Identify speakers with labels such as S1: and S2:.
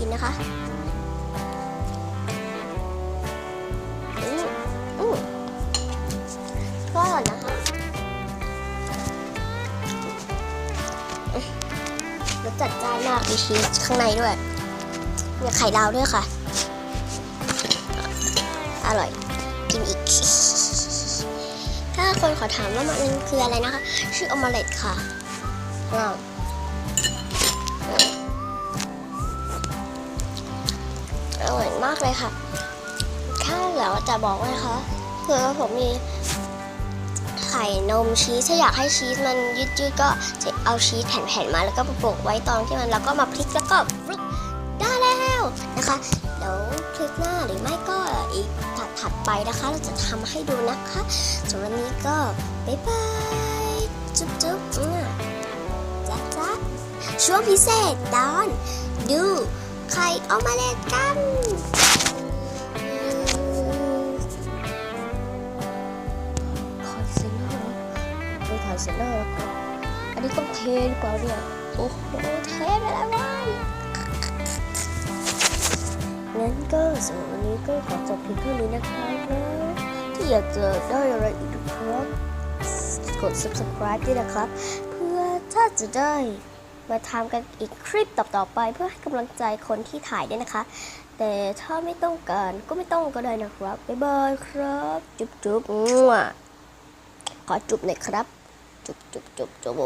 S1: กินนะคะอืมอืมก็อร่อยนะคะรสจัดจ้านมากมีชีสข้างในด้วยมีไข่ดาวด้วยค่ะ อร่อย กินอีก ถ้าคนขอถามว่ามันคืออะไรนะคะ ชื่ออมเล็ตค่ะว้าว เลยค่ะถ้าเราจะบอกว่านะคะคือผมมีไข่นมชีสถ้าอยากให้ชีสมันยืดๆก็จะเอาชีสแผ่นๆมาแล้วก็มาโปะไว้ตอนที่มันแล้วก็มาพลิกแล้วก็ได้แล้วนะคะเดี๋ยวคลิปหน้าหรือไม่ก็อีกถัดๆไปนะคะ เราจะทำให้ดูนะคะสำหรับวันนี้ก็บ๊ายบายจุ๊บจุ๊บๆอื้อจ๊ะจ๊ะช่วงพิเศษตอน ดูไข่ออกมาเล็ดกัน เลอร์แล้วก็อันนี้ต้องเทหรือเปล่าเนี่ยโอ้โหเทไปแล้วเว้ยงั้นก็สำหรับวันนี้ก็ขอจบเพียงเท่านี้นะครับนะที่อยากจะได้อะไรอีกครับกด subscribe ด้วยนะครับ เพื่อถ้าจะได้มาทำกันอีกคลิปต่อๆไป เพื่อให้กำลังใจคนที่ถ่ายด้วยนะคะ แต่ถ้าไม่ต้องการก็ไม่ต้องก็ได้นะครับ บ๊ายบายครับ จุ๊บจุ๊บมั่วขอจุ๊บหน่อยครับ chụp chụp chụp chụp.